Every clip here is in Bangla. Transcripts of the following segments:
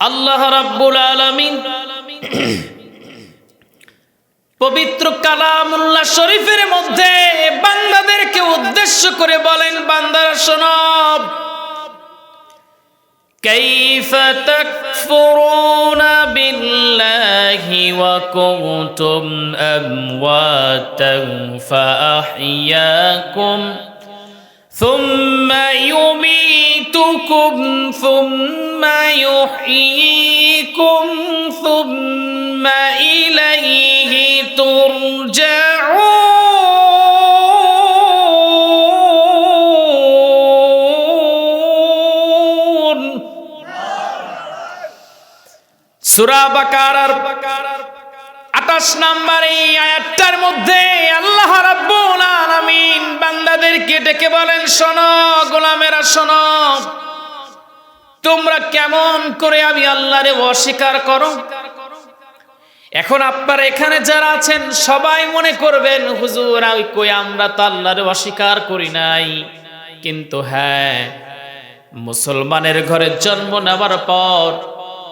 আল্লাহ রাব্বুল আলামিন পবিত্র কালামুল্লাহ শরীফের মধ্যে বান্দাদেরকে উদ্দেশ্য করে বলেন বান্দারা শোনব كيف تكفرون بالله وكنتم أمواتا فأحياكم ثم يميتكم ثم يحييكم ثم إليه ترجعون سورة بقرة আঠাশ নাম্বার এই আয়াতটার মধ্যে আল্লাহ রাব্বুল আলামিন বান্দাদেরকে ডেকে বলেন, শোনো গোলামেরা, শোনো। তোমরা কেমন করে আমি আল্লাহরে অস্বীকার করো? এখন আপনারা এখানে যারা আছেন, সবাই মনে করবেন, হুজুর ওই কই, আমরা তো আল্লাহরে অস্বীকার করি নাই। কিন্তু হ্যাঁ মুসলমানের ঘরে জন্ম নেওয়ার পর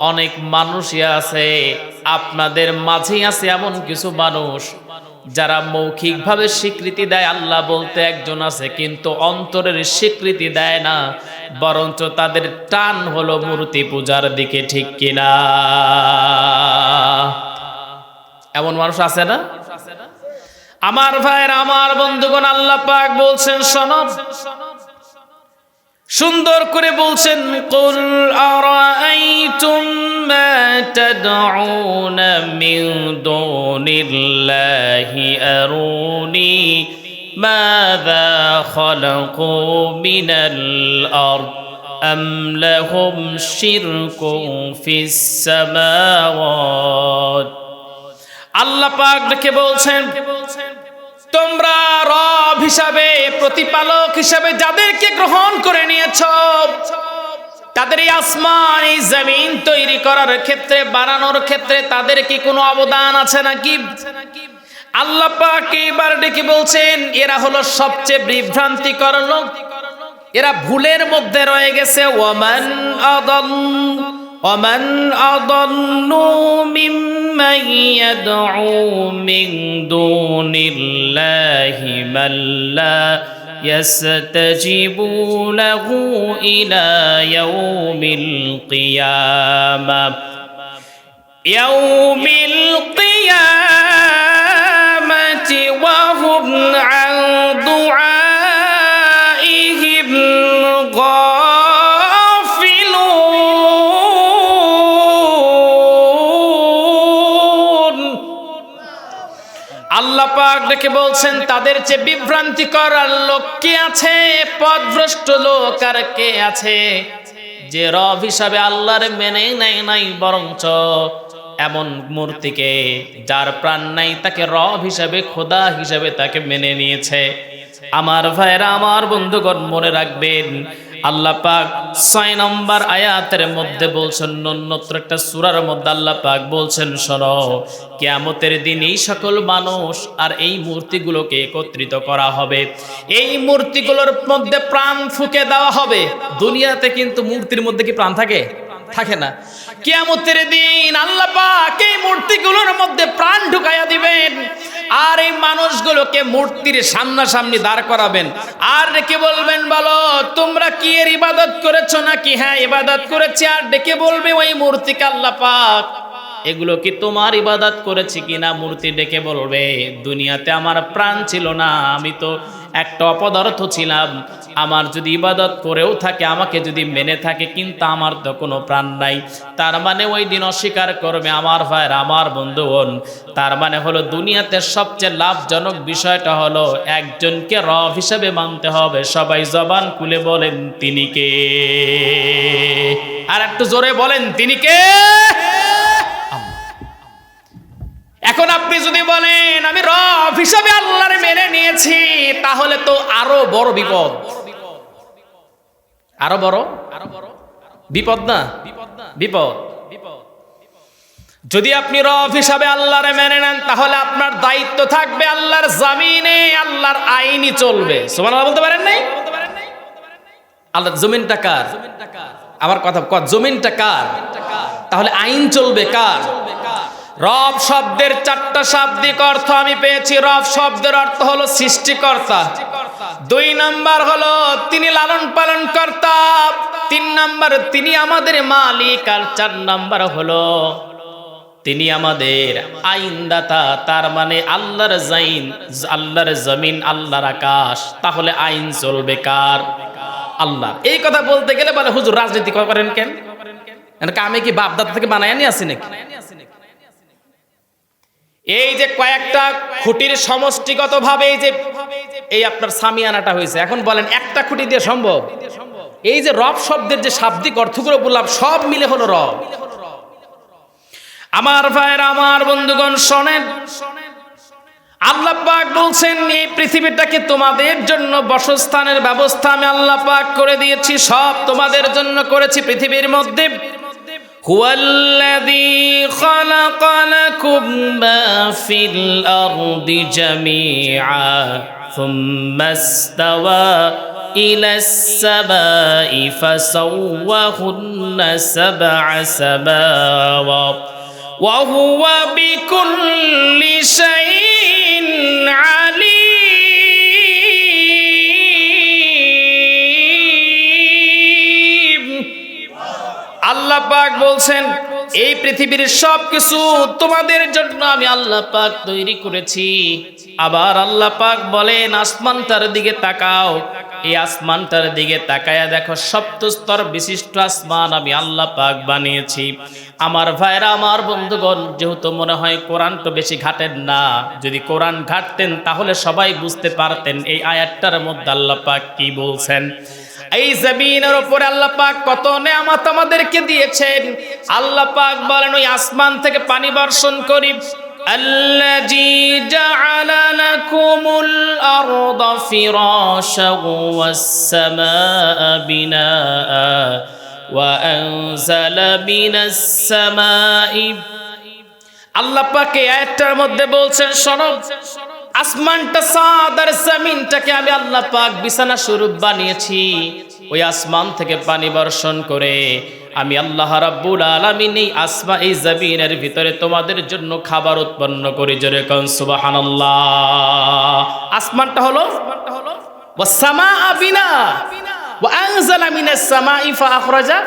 অনেক মানুষই আছে, আপনাদের মাঝেই আছে এমন কিছু মানুষ যারা মৌখিকভাবে স্বীকৃতি দেয়, আল্লাহ বলতে একজন আছে, কিন্তু অন্তরের স্বীকৃতি দেয় না, বরঞ্চ তাদের টান হলো মূর্তি পূজার দিকে ঠিক কিনা। এমন মানুষ আছে না? আমার ভাইয়ের, আমার বন্ধুগণ, আল্লাহ পাক বলছেন সনব সুন্দর করে বলছেন, কুল আরাআইতুম মা তাদউনা মিন দুনিল্লাহি আরুনি, মাযা খালাকু মিনাল আরদ, আম লাহুম শিরকুম ফিস সামাওয়াত। আল্লাহ পাক ডেকে বলছেন, তোমরা হিসাবে, প্রতিপালক হিসাবে যাদেরকে গ্রহণ করে নিয়েছ, তাদের এই আসমান, এই জমিন তৈরি করার ক্ষেত্রে, বানানোর ক্ষেত্রে তাদের কি কোনো অবদান আছে নাকি? আল্লাহ পাক এবার ডেকে বলছেন, এরা হলো সবচেয়ে বিভ্রান্তিকর লোক। এরা ভুলের মধ্যে রয়ে গেছে। ওয়ামান আদল ومن أضل ممن يدعو من دون الله من لا يستجيب له إلى يوم القيامة. يوم আল্লাহ বলছেন, তাদের যে বিভ্রান্তিকর আর লোক কে আছে? পথভ্রষ্ট লোক আর কে আছে? যে রব হিসাবে আল্লাহর মেনে নাই নাই, বরঞ্চ এমন মূর্তিকে যার প্রাণ নাই, তাকে রব হিসাবে, খোদা হিসাবে তাকে মেনে নিয়েছে। আমার ভাইরা, আমার বন্ধুগণ, মনে রাখবেন আল্লাহ পাক ছয় নম্বর আয়াতের মধ্যে বলছেন, অন্যত্র একটা সুরার মধ্যে আল্লাহ পাক বলছেন, শোনো, কেয়ামতের দিন এই সকল মানুষ আর এই মূর্তিগুলোকে একত্রিত করা হবে। এই মূর্তিগুলোর মধ্যে প্রাণ ফুকে দেওয়া হবে। দুনিয়াতে কিন্তু মূর্তির মধ্যে কি প্রাণ থাকে? থাকে না। কিয়ামতের দিন আল্লাহ পাক এই মূর্তিগুলোর মধ্যে প্রাণ ঢুকাইয়া দিবেন। আর এই মানুষগুলোকে মূর্তির সামনাসামনি দাঁড় করাবেন। আর ডেকে বলবেন, বলো, তোমরা কি এর ইবাদত করেছ নাকি? হ্যাঁ ইবাদত করেছি। আর ডেকে বলবে, ওই মূর্তিকে আল্লাহ পাক এগুলো কি তোমার ইবাদত করেছি কিনা? মূর্তি ডেকে বলবে, দুনিয়াতে আমার প্রাণ ছিল না, আমি তো একটা অপদার্থ ছিলাম। আমার যদি ইবাদত করেও থাকে, আমাকে যদি মেনে থাকে, কিন্তু আমার তো কোনো প্রাণ নাই। তার মানে ওই দিন অস্বীকার করবে আমার ভাইয়ের, আমার বন্ধুগণ তার মানে হলো দুনিয়াতে সবচেয়ে লাভজনক বিষয়টা হলো একজনকে রব হিসেবে মানতে হবে। সবাই জবান খুলে বলেন, তিনি কে? আর একটু জোরে বলেন, তিনি কে? এখন আপনি যদি বলেন, আমি রব হিসাবে আল্লাহর মেনে নিয়েছি, তাহলে তো আরও বড় বিপদ। আরও বড়? আরও বড় বিপদ না? বিপদ। যদি আপনি রব হিসাবে আল্লাহরে মেনে নেন, তাহলে আপনার দায়িত্ব থাকবে আল্লাহর জামিনে, আল্লাহর আইনই চলবে। সুবহানাল্লাহ বলতে পারেন নাই? আল্লাহ, জমিনটা কার? আমার কথা জমিনটা কার? তাহলে আইন চলবে কার? রব শব্দের চারটা শাব্দিক অর্থ আমি পেয়েছি। রব শব্দের অর্থ হলো সৃষ্টিকর্তা। দুই নাম্বার হলো তিনি লালন পালন কর্তা। তিন নাম্বার, তিনি আমাদের মালিক। আর চার নাম্বার হলো তিনি আমাদের আইনদাতা। তার মানে আল্লাহর জাইন, আল্লাহর জমিন, আল্লাহর আকাশ। তাহলে আইন চলবে কার? আল্লাহ। এই কথা বলতে গেলে বলে, হুজুর, রাজনীতি করেন কেন? আমি কি বাপ দাদা থেকে বানায় নিয়ে আসি নাকি? এই যে কয়েকটা খুঁটির সমষ্টিগত ভাবে এই যে এই আপনার সামিয়ানাটা হয়েছে। এখন বলেন, একটা খুঁটি দিয়ে সম্ভব? এই যে রব শব্দের যে শাব্দিক অর্থগুলো বললাম, সব মিলে হলো রব। আমার ভাইয়ের, আমার বন্ধুগণ, শোনেন। আল্লাহ পাক বলছেন, এই পৃথিবীটাকে তোমাদের জন্য বসস্থানের ব্যবস্থা আমি আল্লাহ পাক করে দিয়েছি, সব তোমাদের জন্য করেছি, পৃথিবীর মধ্যে هو الذي خلق لكم ما في الأرض جميعا ثم استوى إلى السماء فسوهن سبع سماوات وهو بكل شيء পাক বলছেন, এই পৃথিবীর সব কিছু তোমাদের জন্য আমি আল্লাহ পাক তৈরি করেছি। আবার আল্লাহ পাক বলেন, আসমানটার দিকে তাকাও। এই আসমানটার দিকে তাকায়া দেখো, সপ্তস্তর বিশিষ্ট আসমান আমি আল্লাহ পাক বানিয়েছি। আমার ভাইরা, আমার বন্ধুগণ, যেহেতু মনে হয় কোরআন তো বেশি ঘাটেন না, যদি কোরআন ঘাটতেন তাহলে সবাই বুঝতে পারতেন এই আয়াতটার মধ্যে আল্লাহ পাক কি বলছেন। এই জমিনের উপরে আল্লাহ পাক কত নেয়ামত আমাদেরকে দিয়েছেন আল্লাহ পাক বলেন ওই আসমান থেকে পানি বর্ষণ করি الذي جعل لكم الأرض فراشا والسماء بناء وأنزل من السماء আল্লাহ পাকে আয়াতটার মধ্যে বলছেন শোনো আসমানটা সাদ আর জমিনটাকে আমি আল্লাহ পাক বিছানা স্বরূপ বানিয়েছি। ওই আসমান থেকে পানি বর্ষণ করে আমি আল্লাহ রাব্বুল আলামিন এই আসমা, এই জমিনের ভিতরে তোমাদের জন্য খাবার উৎপন্ন করি জোরে কোন, সুবহানাল্লাহ। আসমানটা হলো ওয়াসামা বিনা, ওয়া আনজালা মিনাস সামাই ফাআখরাজা।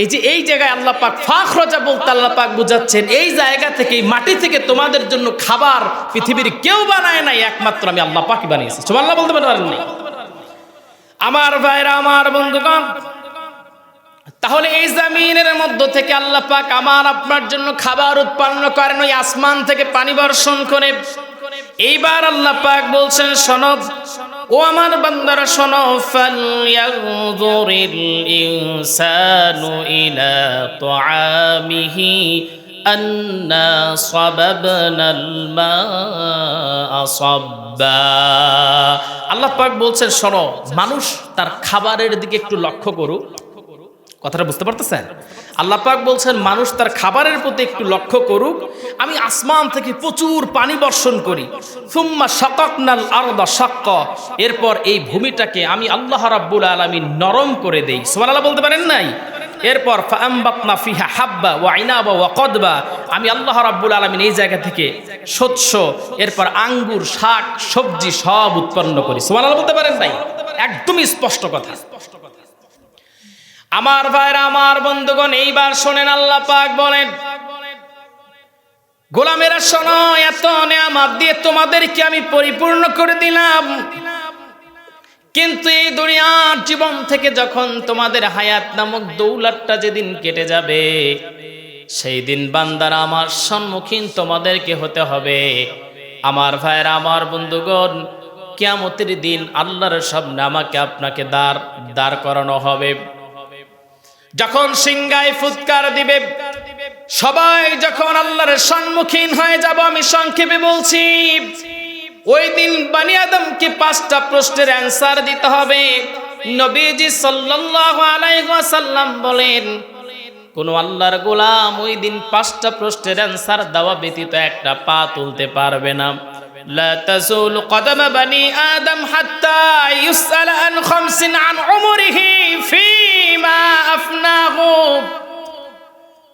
এই যে এই জায়গায় আল্লাহ পাক ফাখরজা বলতে আল্লাহ পাক বুঝাচ্ছেন, এই জায়গা থেকে মাটি থেকে তোমাদের জন্য খাবার পৃথিবীর কেউ বানায় নাই, একমাত্র আমি আল্লাহ পাকই বানিয়েছি। সব আল্লাহ বলতে পারেন আমার ভাইরা, আমার বন্ধুগণ, তাহলে এই জামিনের মধ্য থেকে আল্লাহ পাক আমার আপনার জন্য খাবার উৎপন্ন করেন, ওই আসমান থেকে পানি বর্ষণ করে। এইবার আল্লাহ পাক বলছেন সনব ও আমার বান্দারা, শোনো ফালয়ানজুরিল ইনসানু ইলা তুআমিহি আন্না সাবাবনাল মা সাব্বা। আল্লাহ পাক বলছেন, শোনো, মানুষ তার খাবারের দিকে একটু লক্ষ্য করুক। কথাটা বুঝতে পারতেছেন? আল্লাহ পাক বলছেন, মানুষ তার খাবারের প্রতি একটু লক্ষ্য করুক। আমি আসমান থেকে প্রচুর পানি বর্ষণ করি। সুম্মা শাকাকনাল আরদা শাক্কা। এরপর এই ভূমিটাকে আমি আল্লাহ রাব্বুল আলামিন নরম করে দেই। সুবহানাল্লাহ বলতে পারেন নাই? এরপর ফাআমবাতনা ফিহা হাব্বা ওয়া ইনাবা ওয়া কদবা। আমি আল্লাহ রাব্বুল আলামিন এই জায়গা থেকে শস্য এরপর আঙ্গুর, শাক, সবজি সব উৎপন্ন করি। সুবহানাল্লাহ বলতে পারেন নাই? একদমই স্পষ্ট কথা। আমার ভাইরা, আমার বন্ধুগণ, এইবার শোনেন আল্লাহ পাক বলেন, গোলামেরা শোনো, এত নেয়ামাত দিয়ে তোমাদেরকে আমি পরিপূর্ণ করে দিলাম। কিন্তু এই দুনিয়ার জীবন থেকে যখন তোমাদের হায়াত নামক দৌলাতটা যেদিন কেটে যাবে, সেই দিন বান্দারা আমার সম্মুখীন তোমাদেরকে হতে হবে। আমার ভাইয়েরা আমার বন্ধুগণ, কিয়ামতের দিন আল্লাহর সামনে আমাকে আপনাকে দাঁড় দাঁড় করানো হবে। যখন সিংগায় ফুৎকার দিবে সবাই যখন আল্লাহর সম্মুখীন হয়ে যাব আমি সংক্ষেপে বলছি ওই দিন বানি আদমকে পাঁচটা প্রশ্নের অ্যান্সার দিতে হবে নবীজি সাল্লাল্লাহু আলাইহি ওয়াসাল্লাম বলেন কোন আল্লাহর গোলাম ওই দিন পাঁচটা প্রশ্নের অ্যান্সার দেওয়া ব্যতীত একটা পা তুলতে পারবে না لا تزول قدم بني آدم حتى يسأل عن خمس عن عمره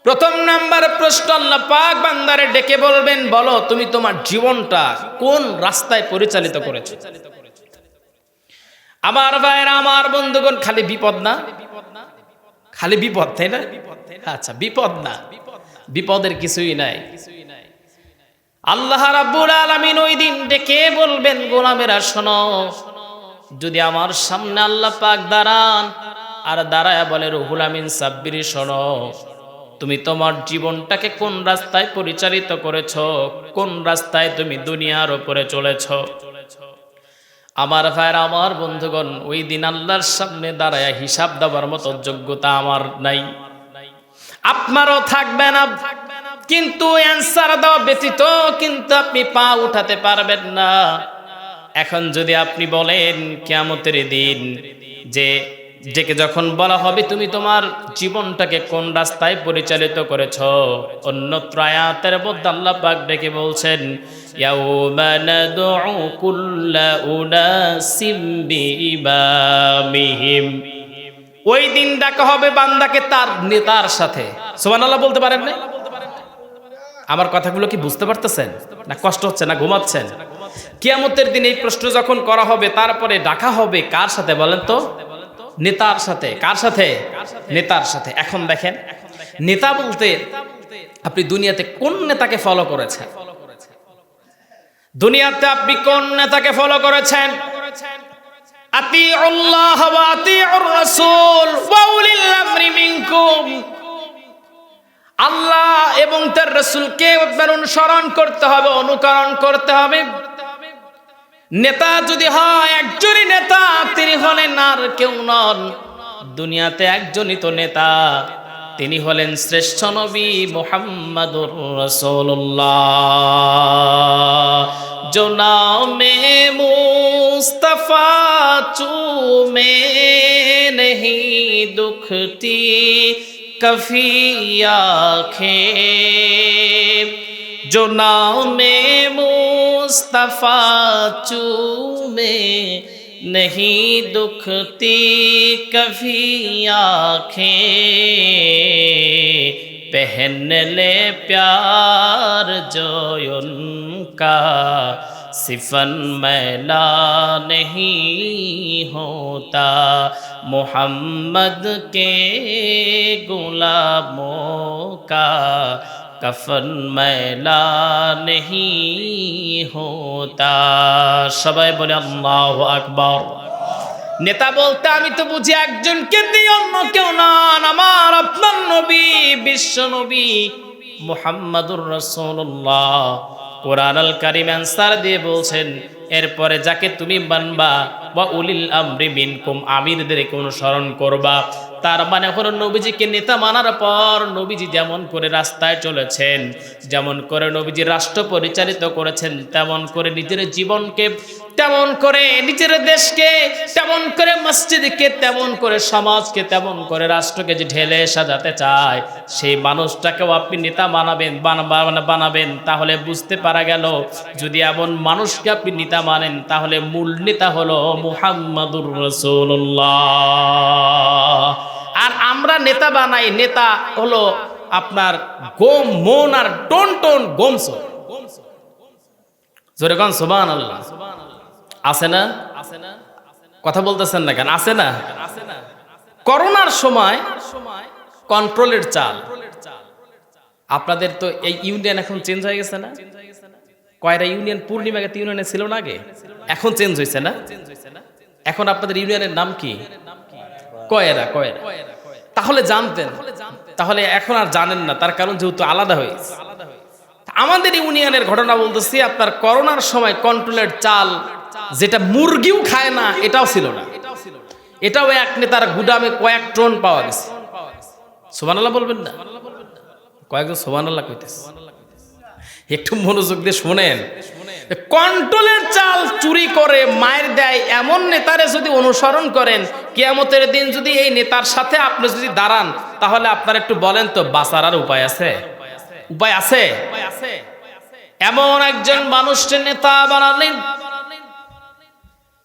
প্রথম নাম্বার প্রশ্ন আল্লাহ পাক বান্দারে ডেকে বলবেন, বলো, তুমি তোমার জীবনটা কোন রাস্তায় পরিচালিত করেছ? আমার ভাইরা আমার বন্ধুগণ, খালি বিপদ না? খালি বিপদ, তাই না? আচ্ছা বিপদ না। বিপদের কিছুই নাই। আল্লাহ রাব্বুল আলামিন ওই দিন ডেকে বলবেন, গোলামেরা, শোনো, যদি আমার সামনে আল্লাহ পাক দাঁড়ান আর দাঁড়ায় বলে, রুহুল আমিন সাব্বিরি, শোনো, তুমি তোমার জীবনটাকে কোন রাস্তায় পরিচালিত করেছ? কোন রাস্তায় তুমি দুনিয়ার উপরে চলেছ? আমার ভাইয়ের, আমার বন্ধুগণ, ওই দিন আল্লাহর সামনে দাঁড়ায় হিসাব দেওয়ার মতো যোগ্যতা আমার নাই। আপনারও থাকবে না, কিন্তু অ্যান্সার দেওয়া ব্যতীত কিন্তু আপনি পা উঠাতে পারবেন না। এখন যদি আপনি বলেন কেমতের দিন যে ডেকে যখন বলা হবে, তুমি তোমার জীবনটাকে কোন রাস্তায় পরিচালিত করেছ? অন্য আয়াতের মধ্যে আল্লাহ পাক ডেকে বলছেন ওই দিন ডাকা হবে বান্দাকে তার নেতার সাথে। সুবহানাল্লাহ বলতে পারেন না আমার কথাগুলো কি বুঝতে পারতেছেন? না কষ্ট হচ্ছে, না ঘুমাচ্ছেন? কিয়ামতের দিন এই প্রশ্ন যখন করা হবে, তারপরে ডাকা হবে কার সাথে বলেন তো? নেতার সাথে কার সাথে? নেতার সাথে। এখন দেখেন নেতা বলতে আপনি দুনিয়াতে কোন নেতাকে ফলো করেছেন? দুনিয়াতে আপনি কোন নেতাকে ফলো করেছেন? আল্লাহ এবং তার রসুলকে অনুসরণ করতে হবে অনুকরণ করতে হবে। নেতা যদি হয়, একজনই নেতা, তিনি হলেন আর কেউ নন। দুনিয়াতে একজনই তো নেতা, তিনি হলেন শ্রেষ্ঠ নবী মোহাম্মদুর রসোল্লাহ জোনামে মুস্তফা, চুমে নহি দুঃখটি কফি আখে জোনামে मुस्तफ़ा चूमे नहीं दुखती कभी आँखें। पहन ले प्यार जो उनका, सिफन मैला नहीं होता। मोहम्मद के गुलामों का কফন মেলা নেহি হোতা। সবাই বলে, আল্লাহ আকবর। নেতা বলতে, আমি তো বুঝি একজনকে দিই অন্য কেউ না, আমার আপনার নবী, বিশ্ব নবী মুহাম্মাদুর রসুল্লাহ কোরআন আল কারিম আনসার দিয়ে বলছেন, এরপরে যাকে তুমি মানবা বা উলিল আমরি মিনকুম, আমিরদেরকে অনুসরণ করবা। তার মানে হলো নবীজিকে নেতা মানার পর নবীজি যেমন করে রাস্তায় চলেছেন, যেমন করে নবীজি রাষ্ট্র পরিচালিত করেছেন, তেমন করে নিজের জীবনকে তেমন করে নিজের দেশকে তেমন করে মসজিদকে, তেমন করে সমাজকে, তেমন করে রাষ্ট্রকে যে ঢেলে সাজাতে চায়, সেই মানুষটাকেও আপনি নেতা বানাবেন, বানা- বানা- বানাবেন, তাহলে বুঝতে পারা গেল, যদি এমন মানুষকে আপনি নেতা মানেন, তাহলে মূল নেতা হলো মুহাম্মাদুর রসুল্লাহ আর আমরা নেতা বানাই, নেতা হলো আপনার গোম, মন আর টোন টোন গোমস। জোরে কন সুবান আল্লাহ আছে না? আছে না কথা বলতেছেন না কেন? আছে না? আছে না করোনার সময় সময় কন্ট্রোলের চাল। আপনাদের তো এই ইউনিয়ন এখন চেঞ্জ হয়ে গেছে না? কয়টা ইউনিয়ন পূর্ণিমাকে ইউনিয়নে ছিল না আগে? এখন চেঞ্জ হয়েছে না? এখন আপনাদের ইউনিয়নের নাম কি? কয়েরা কয়েরা। তাহলে জানতেন। তাহলে এখন আর জানেন না, তার কারণ যেহেতু আলাদা হয়েছে। আমাদের ইউনিয়নের ঘটনা বলতেছি, আপনার করোনার সময় কন্ট্রোলের চাল যেটা মুরগিও খায় না, এটাও ছিল না। এটাও এক নেতার গুদামে কয়েক টন পাওয়া গেছে। সোমানাল্লাহ বলবেন না? কয়েকজন সোমানাল্লাহ কইতেছে। একটু মনোযোগ দিয়ে শোনেন। কন্ট্রোলের চাল চুরি করে, মায়ের দেয় এমন নেতারে যদি অনুসরণ করেন, কেয়ামতের দিন যদি এই নেতার সাথে আপনি যদি দাঁড়ান, তাহলে আপনার একটু বলেন তো, বাঁচার আর উপায় আছে? উপায় আছে? এমন একজন মানুষকে নেতা বানালেন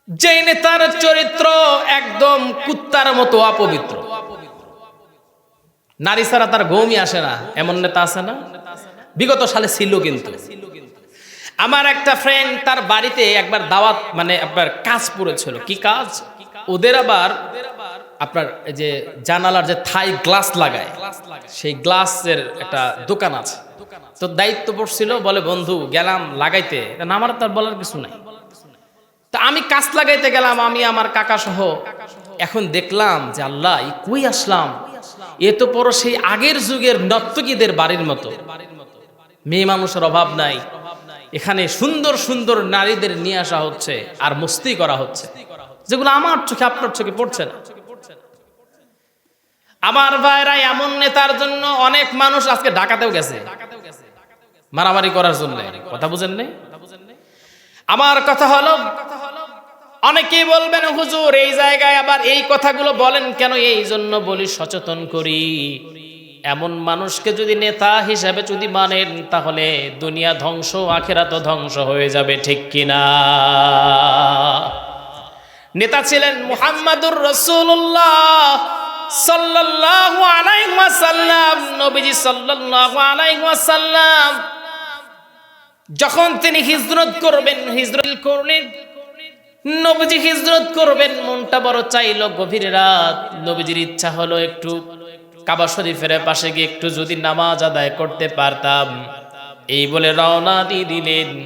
যে নেতার চরিত্র একদম কুত্তার মতো অপবিত্র। নারী ছাড়া তার ঘুমই আসে না, এমন নেতা আছে না? বিগত সালে ছিল কিন্তু। আমার একটা ফ্রেন্ড তার বাড়িতে একবার দাওয়াত মানে আপনার কাজ পড়েছিল। কি কাজ? ওদের আবার আপনার যে জানালার যে থাই গ্লাস লাগায়, সেই গ্লাসের একটা দোকান আছে। তো দায়িত্ব পড়ছিল বলে, বন্ধু, গেলাম লাগাইতে। আমার তার বলার কিছু নাই। তা আমি কাজ লাগাইতে গেলাম, আমি আমার কাকা সহ এখন দেখলাম যে আল্লাহ কই আসলাম? এ তো পর সেই আগের যুগের নর্তকীদের বাড়ির মতো। মেয়ে মানুষের অভাব নাই। এখানে সুন্দর সুন্দর নারীদের নিয়ে আসা হচ্ছে আর মস্তি করা হচ্ছে। যেগুলো আমার চোখে, আপনার চোখে পড়ছে না। আমার ভাইরা এমন নেতার জন্য অনেক মানুষ আজকে ঢাকাতেও গেছে। মারামারি করার জন্য। কথা বুঝেন নেই? আমার কথা হলো অনেকেই বলবেন, হুজুর, এই জায়গায় আবার এই কথাগুলো বলেন কেন? এই জন্য বলি সচেতন করি। এমন মানুষকে যদি নেতা হিসাবে যদি মানেন, তাহলে দুনিয়া ধ্বংস আখেরা তো ধ্বংস হয়ে যাবে, ঠিক কিনা? নেতা ছিলেন মুহাম্মাদুর রসুল্লাহ সাল্লাল্লাহু আলাইহি ওয়াসাল্লাম, নবীজি সাল্লাল্লাহু আলাইহি ওয়াসাল্লাম। যখন তিনি হিজরত করবেন হিজরত করলেন নবীজি হিজরত করবেন, মনটা বড় চাইলো গভীর রাত। নবীজির ইচ্ছা হলো একটু কাবা শরীফের পাশে গিয়ে একটু যদি নামাজ আদায় করতে পারতাম। এই বলে রওনা দিয়ে দিলেন।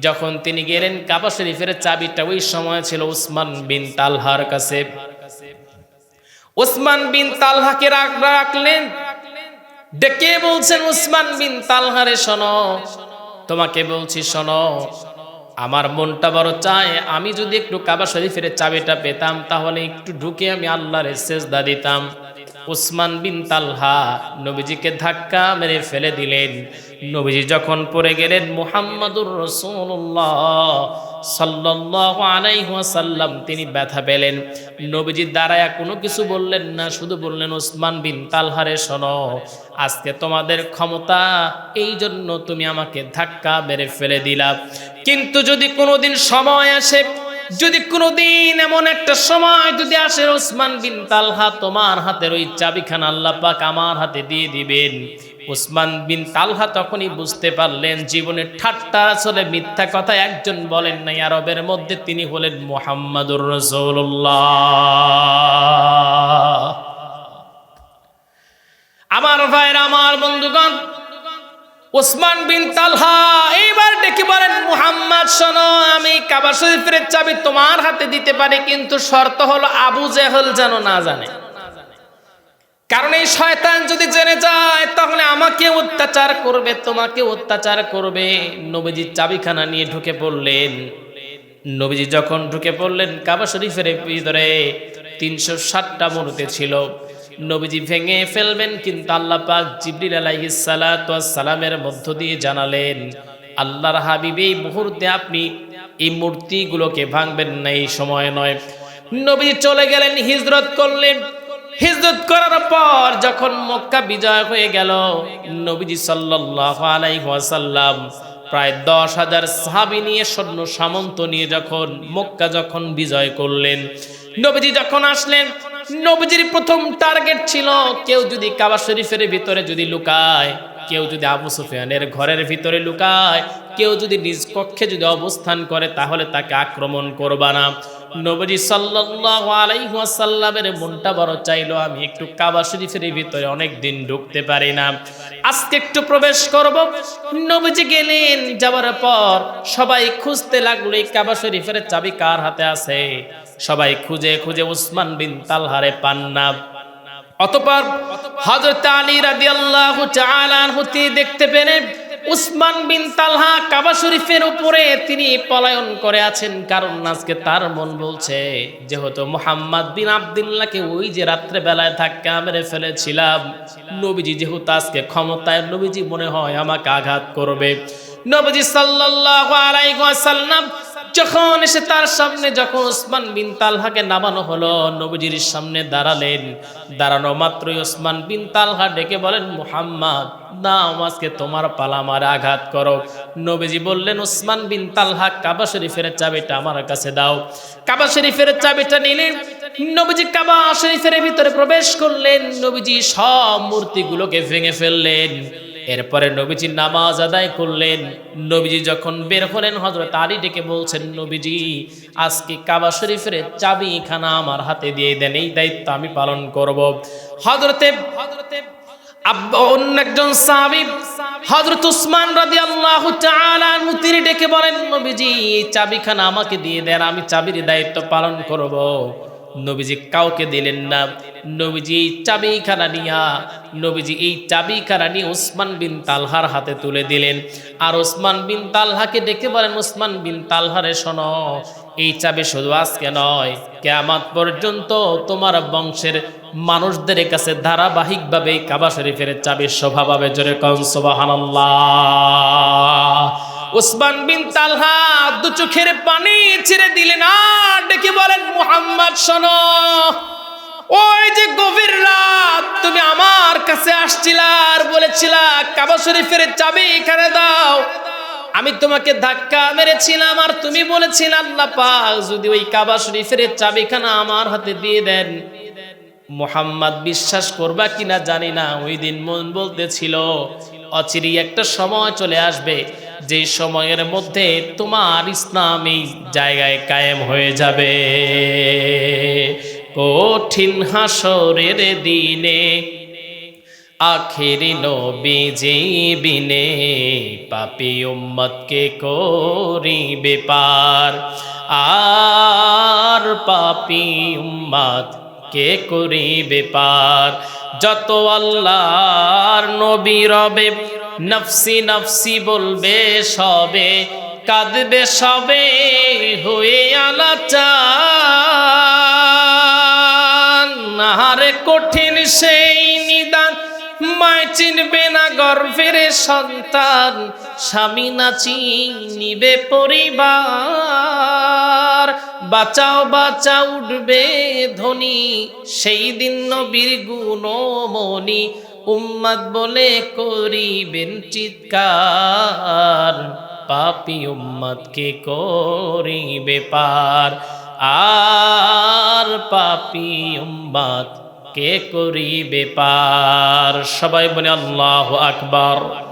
যখন তিনি গেলেন, কাবা শরীফের চাবিটা ওই সময় ছিল উসমান বিন তালহার কাছে। উসমান বিন তালহাকে রাখ- রাখলেন। ডেকে বলছেন, উসমান বিন তালহারে শোনো, তোমাকে বলছি শোনো আমার মনটা বড় চায়, আমি যদি একটু কাবা শরীফের চাবিটা পেতাম, তাহলে একটু ঢুকে আমি আল্লাহরের সেজদা দিতাম। উসমান বিন তালহা নবীজিকে ধাক্কা মেরে ফেলে দিলেন। নবীজি যখন পড়ে গেলেন, মুহাম্মাদুর রসুল্লাহ সাল্লাল্লাহু আলাইহি ওয়াসাল্লাম তিনি ব্যথা পেলেন। নবীজি দাঁড়ায়া কোনো কিছু বললেন না, শুধু বললেন ওসমান বিন তালহারে শোনো, আজকে তোমাদের ক্ষমতা এই জন্য তুমি আমাকে ধাক্কা মেরে ফেলে দিলা। কিন্তু যদি কোনোদিন সময় আসে যদি কোনোদিন এমন একটা সময় যদি আসে ওসমান বিন তালহা, তোমার হাতের ওই চাবিখানা আল্লাহ পাক আমার হাতে দিয়ে দিবেন। ওসমান বিন তালহা তখনই বুঝতে পারলেন জীবনের ঠাট্টা আসলে মিথ্যা কথা একজন বলেন নাই, আরবের মধ্যে তিনি হলেন মোহাম্মদুর রসুল্লাহ আমার ভাইরা, আমার বন্ধুগণ ওসমান বিন তালহা, এইবার ডেকে বলেন, মুহাম্মদ, শোনো, আমি কাবা শরীফের চাবি তোমার হাতে দিতে পারি, কিন্তু শর্ত হলো আবু জেহল যেন না জানে। কারণ এই শয়তান যদি জেনে যায়, তাহলে আমাকে অত্যাচার করবে, তোমাকে অত্যাচার করবে। নবীজি চাবিখানা নিয়ে ঢুকে পড়লেন। নবীজি যখন ঢুকে পড়লেন, কাবা শরীফের ভিতরে তিনশো ষাটটা মূর্তি ছিল। নবীজি ভেঙে ফেলবেন, কিন্তু আল্লাহ পাক জিবরিল আলাইহিস সালাতু সালামের মধ্য দিয়ে জানালেন, আল্লাহর হাবিব, এই মুহূর্তে আপনি এই মূর্তিগুলোকে ভাঙবেন না, এই সময় নয়। নবী চলে গেলেন, হিজরত করলেন। হিজরত করার পর যখন মক্কা বিজয় হয়ে গেল, নবীজি সাল্লাল্লাহু আলাইহি ওয়াসাল্লাম প্রায় দশ হাজার সাহাবি নিয়ে সৈন্য সামন্ত নিয়ে যখন মক্কা যখন বিজয় করলেন, নবীজি যখন আসলেন নবীজির প্রথম টার্গেট ছিল, কেউ যদি কাবা শরীফের ভিতরে যদি লুকায়, কেউ যদি আবু সুফিয়ানের ঘরের ভিতরে লুকায়, কেউ যদি নিজ কক্ষে যদি অবস্থান করে, তাহলে তাকে আক্রমণ করবা না। নবী সাল্লাল্লাহু আলাইহি ওয়াসাল্লামের মনটা বড় চাইলো, আমি একটু কাবা শরীফের ভিতরে অনেক দিন ঢুকতে পারি না। আজকে একটু প্রবেশ করব। নবজি গেলেন, যাওয়ার পর সবাই খুঁজতে লাগল, এই কাবা শরীফের চাবি কার হাতে আছে? সবাই খুঁজে খুঁজে উসমান বিন তালহারে পান না। অতপর হযরত আলী তাআলা আনহু তিনি দেখতে পেলেন উসমান বিন তালহা কাবা শরীফের উপরে তিনি পলায়ন করে আছেন, কারণ আজকে তার মন বলছে, যেহেতু মোহাম্মদ বিন আব্দুল্লাহকে ওই যে রাত্রে বেলায় ধাক্কা মেরে ফেলেছিলাম, নবীজি যেহেতু আজকে ক্ষমতায়, নবীজি মনে হয় আমাকে আঘাত করবে। নবীজি সাল্লাল্লাহু আলাইহি ওয়াসাল্লাম যখন এসে তার সামনে যখন ওসমান বিন তালহাকে নামানো হলো, নবীজির সামনে দাঁড়ালেন। দাঁড়ানো মাত্রই ওসমান বিন তালহা ডেকে বলেন, মুহাম্মদ, নাও আজকে তোমার পালা আমার আঘাত করো। নবীজি বললেন, ওসমান বিন তালহা, কাবা শরীফের চাবিটা আমার কাছে দাও। কাবা শরীফের চাবিটা নিলেন। নবীজি কাবা শরীফের ভিতরে প্রবেশ করলেন। নবীজি সব মূর্তিগুলোকে ভেঙে ফেললেন। এরপরে নবীজি নামাজ আদায় করলেন। নবীজি যখন বের হলেন হজরত আলী ডেকে বলছেন, নবীজি, আজকে কাবা শরীফের চাবি খানা আমার হাতে দিয়ে দেন, এই দায়িত্ব আমি পালন করব। হজরতে হজরতে অন্য একজন উসমান তিনি ডেকে বলেন, নবীজি চাবিখানা আমাকে দিয়ে দেন, আমি চাবির দায়িত্ব পালন করব। নবীজি কাউকে দিলেন না। নবীজি এই চাবিখানা নিয়া, নবীজি এই চাবিখানা নিয়ে উসমান বিন তালহার হাতে তুলে দিলেন। আর উসমান বিন তালহাকে ডেকে বলেন উসমান বিন তালহারে শোনো, এই চাবি শুধু আজকে নয়, কেয়ামাত পর্যন্ত তোমার বংশের মানুষদের কাছে ধারাবাহিকভাবে কাবা শরীফের চাবির স্বভাবে জোরে কন, সুবহানাল্লাহ। উসমান বিন তালহা দু চোখের পানি ছেড়ে দিলেন আর ডেকে বলেন, মুহাম্মদ, শোনো, ওই যে গভীর রাত তুমি আমার কাছে আসছিলা আর বলেছিলা, কাবা শরীফের চাবি এখানে দাও। আমি তোমাকে ধাক্কা মেরেছিলাম আর তুমি বলেছিলে, আল্লাহ পাক যদি ওই কাবা শরীফের চাবিখানা আমার হাতে দিয়ে দেন। মোহাম্মদ বিশ্বাস করবা কিনা জানি না, ওই দিন মন বলতেছিল অচিরি একটা সময় চলে আসবে। যে সময়ের মধ্যে তোমার ইসলাম এই জায়গায় কায়েম হয়ে যাবে। কঠিন হাসরের দিনে আখেরি নবীজি বিনে পাপি উম্মতকে করি বেপার আর পাপি উম্মত কে করি বেপার যত আল্লাহর নবী রবে নফসি নফসি বলবে সবে, কাঁদবে সবে, হয়ে আলাচান। আহারে কঠিন সেই নিদান, মায় চিনবে না গর্ভের সন্তান, স্বামী না চিনিবে পরিবার। বাঁচাও বাঁচা উঠবে ধনী, সেই দিন নবীর গুণমণি উম্মাদ বলে করিবেন চিৎকার। পাপি উম্মাদকে করিবে পার। আর পাপি উম্মাদ কে করিবে পার। সবাই বলে আল্লাহ আকবার।